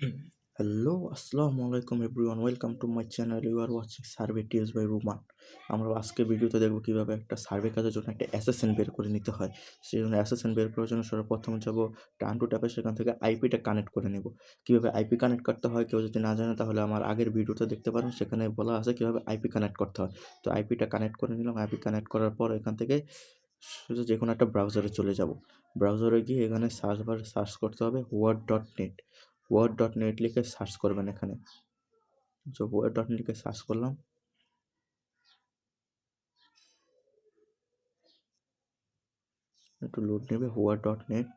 Hello আসসালামু আলাইকুম everyone welcome to my channel you are watching survey TS by Ruman আমরা আজকে ভিডিওতে দেখব কীভাবে একটা সার্ভে কাজের জন্য একটা অ্যাসেসেন্ট বের করে নিতে হয়। সেই জন্য অ্যাসেসেন্ট বের করার জন্য সর্বপ্রথম যাব টান টু ট্যাপে সেখান থেকে আইপিটা কানেক্ট করে নেব। কীভাবে আইপি কানেক্ট করতে হয়, কেউ যদি না জানে, তাহলে আমার আগের ভিডিওটা দেখতে পারেন, সেখানে বলা আছে কীভাবে আইপি কানেক্ট করতে হয়। তো আইপিটা কানেক্ট করে নিলাম। আইপি কানেক্ট করার পর এখান থেকে শুধু যে কোনো একটা ব্রাউজারে চলে যাব। ব্রাউজারে গিয়ে এখানে সার্চ বার সার্চ করতে হবে word dot net word dot net লিখে সার্চ করবেন এখানে। তো ওয়ার্ড ডট নেট লিখে সার্চ করলাম। একটু লোড নেবে ওয়ার্ড ডট নেট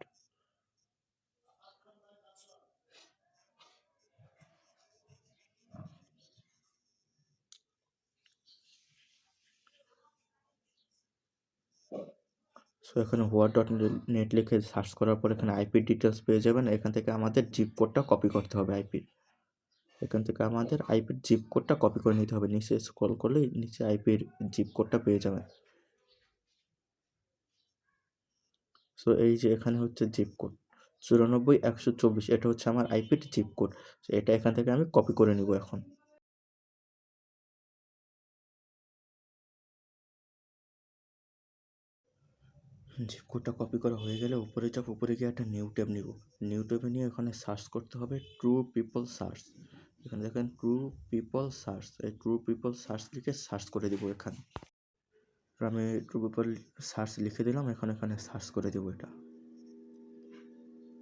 সো এখানে হোয়াট ডট নেট লিখে সার্চ করার পর এখানে আইপি ডিটেলস পেয়ে যাবেন। এখান থেকে আমাদের জিপ কোডটা কপি করতে হবে আইপির এখান থেকে আমাদের আইপির জিপ কোডটা কপি করে নিতে হবে। নিচে স্ক্রল করলেই নিচে আইপির জিপ কোডটা পেয়ে যাবেন। সো এই যে এখানে হচ্ছে জিপ কোড চুরানব্বই, একশো চব্বিশ, এটা হচ্ছে আমার আইপির জিপ কোড এটা এখান থেকে আমি কপি করে নিব এখন। জিপ কোডটা কপি করা হয়ে গেলে উপরে যাব উপরে গিয়ে একটা নিউ ট্যাব নিব। নিউ ট্যাবে নিয়ে এখানে সার্চ করতে হবে ট্রু পিপল সার্চ এখানে দেখেন ট্রু পিপল সার্চ এই ট্রু পিপল সার্চ লিখে সার্চ করে দেবো এখানে। আমি ট্রু পিপল সার্চ লিখে দিলাম, এখন এখানে সার্চ করে দেবো এটা।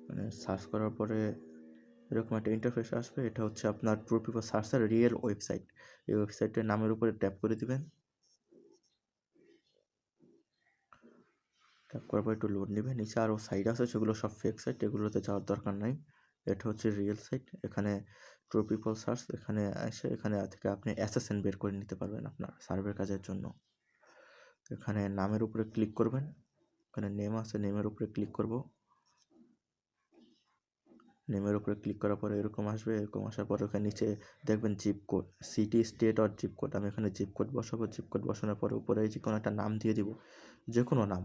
মানে সার্চ করার পরে এরকম একটা ইন্টারফেস আসবে, এটা হচ্ছে আপনার ট্রু পিপল সার্চের রিয়েল ওয়েবসাইট এই ওয়েবসাইটের নামের উপরে ট্যাপ করে দিবেন। ট্যাপ করার পর একটু লোড নেবে। নিচে আরও সাইড আছে, সেগুলো সব ফেক সাইট এগুলোতে যাওয়ার দরকার নাই। এটা হচ্ছে রিয়েল সাইট এখানে ট্রু পিপল সার্চ এখানে এসে এখানে থেকে আপনি অ্যাসেসেন্ট বের করে নিতে পারবেন আপনার সার্ভের কাজের জন্য। এখানে নামের উপরে ক্লিক করবেন। এখানে নেম আছে নেমের উপরে ক্লিক করব। নেমের উপরে ক্লিক করার পরে এরকম আসবে, এরকম আসার পরে ওখানে নিচে দেখবেন জিপ কোড সিটি স্টেট আর জিপ কোড আমি এখানে জিপ কোড বসাবো জিপ কোড বসানোর পরে উপরে যে কোনো একটা নাম দিয়ে দিব যে কোনো নাম।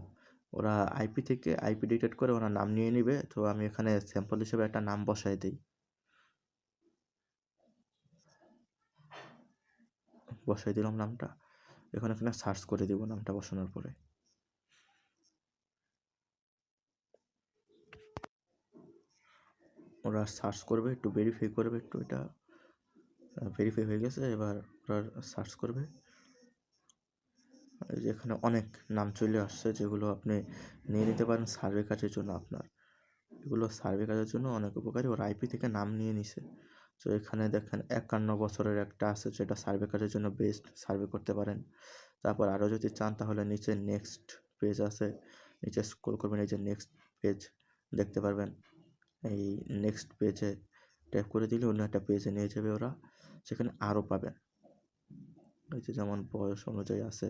ওরা আইপি থেকে আইপি ডিটেক্ট করে ওরা নাম নিয়ে নিবে। তো আমি এখানে স্যাম্পল হিসেবে একটা নাম বসাই দিই। বসাই দিলাম নামটা। এখন এখানে সার্চ করে দিব নামটা বসানোর পরে। ওরা সার্চ করবে, একটু ভেরিফাই করবে একটু এটা। ভেরিফাই হয়ে গেছে, এবার ওরা সার্চ করবে। এই যে এখানে অনেক নাম চলে আসছে যেগুলো আপনি নিয়ে নিতে পারেন সার্ভে কাজের জন্য আপনার। এগুলো সার্ভে কাজের জন্য অনেক উপকারী। ওর আইপি থেকে নাম নিয়ে নিছে। তো এখানে দেখেন একান্ন বছরের একটা আছে যেটা সার্ভে কাজের জন্য বেস্ট সার্ভে করতে পারেন। তারপর আরও যদি চান তাহলে নিচে নেক্সট পেজ আছে। নিচে স্ক্রল করবেন, এই যে নেক্সট পেজ দেখতে পারবেন। এই নেক্সট পেজে ট্যাপ করে দিলে অন্য একটা পেজে নিয়ে যাবে ওরা। সেখানে আরও পাবেন। যে যেমন বয়স অনুযায়ী আছে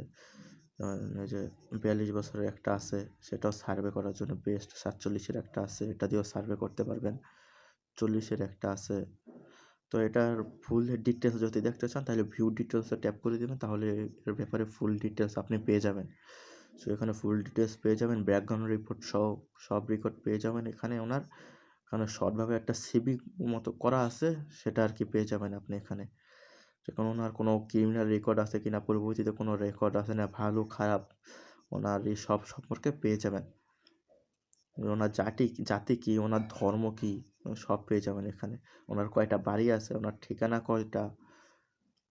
এই যে বিয়াল্লিশ বছরের একটা আছে, সেটাও সার্ভে করার জন্য বেস্ট সাতচল্লিশের একটা আছে, এটা দিয়েও সার্ভে করতে পারবেন। চল্লিশের একটা আছে। তো এটার ফুল ডিটেলস যদি দেখতে চান, তাহলে ভিউ ডিটেলসে ট্যাপ করে দেবেন, তাহলে এর ব্যাপারে ফুল ডিটেলস আপনি পেয়ে যাবেন। সো এখানে ফুল ডিটেলস পেয়ে যাবেন ব্যাকগ্রাউন্ড রিপোর্ট সহ, সব রেকর্ড পেয়ে যাবেন এখানে ওনার। কারণ শর্টভাবে একটা সিবি মতো করা আছে, সেটা আর কি পেয়ে যাবেন আপনি এখানে। সেখানে ওনার কোনো ক্রিমিনাল রেকর্ড আছে কি না পরবর্তীতে কোনো রেকর্ড আছে না, ভালো, খারাপ, ওনার এই সব সম্পর্কে পেয়ে যাবেন। ওনার জাতি জাতি কী, ওনার ধর্ম কী, সব পেয়ে যাবেন এখানে। ওনার কয়টা বাড়ি আছে, ওনার ঠিকানা কয়টা,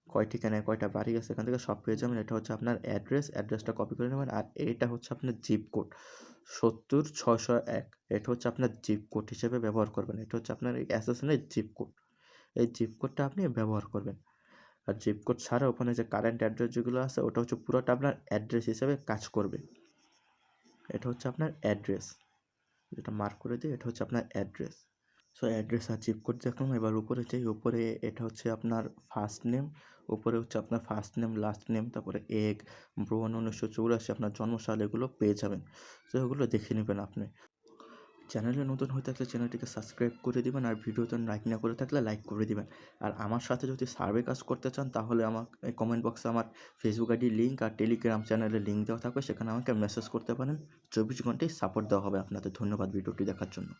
কয় ঠিকানায় কয়টা বাড়ি আছে, এখান থেকে সব পেয়ে যাবেন। এটা হচ্ছে আপনার অ্যাড্রেস অ্যাড্রেসটা কপি করে নেবেন আর এটা হচ্ছে আপনার জিপ কোড সত্তর ছয়শো এক, এটা হচ্ছে আপনার জিপ কোড হিসেবে ব্যবহার করবেন। এটা হচ্ছে আপনার এই অ্যাসেসনের জিপ কোড এই জিপ কোডটা আপনি ব্যবহার করবেন। আর জিপ কোড ছাড়া ওখানে যে কারেন্ট অ্যাড্রেস যেগুলো আছে, ওটা হচ্ছে পুরোটা আপনার অ্যাড্রেস হিসেবে কাজ করবে। এটা হচ্ছে আপনার অ্যাড্রেস যেটা মার্ক করে দিই এটা হচ্ছে আপনার অ্যাড্রেস সো অ্যাড্রেস আর জিপ কোড দেখলাম, এবার উপরে যাই, উপরে এটা হচ্ছে আপনার ফার্স্ট নেম উপরে হচ্ছে আপনার ফার্স্ট নেম লাস্ট নেম তারপরে এক ব্রোহন উনিশশো চৌরাশি, আপনার জন্মসাল এগুলো পেয়ে যাবেন। তো এগুলো দেখে নেবেন আপনি। চ্যানেলে নতুন হয়ে থাকলে চ্যানেলটিকে সাবস্ক্রাইব করে দিবেন আর ভিডিওতে লাইক না করে থাকলে লাইক করে দিবেন। আর আমার সাথে যদি সার্ভে কাজ করতে চান, তাহলে আমার কমেন্ট বক্সে আমার ফেসবুক আইডি লিঙ্ক আর টেলিগ্রাম চ্যানেলের লিঙ্ক দেওয়া থাকবে। সেখানে আমাকে মেসেজ করতে পারেন। চব্বিশ ঘন্টায় সাপোর্ট দেওয়া হবে আপনাদের। ধন্যবাদ ভিডিওটি দেখার জন্য।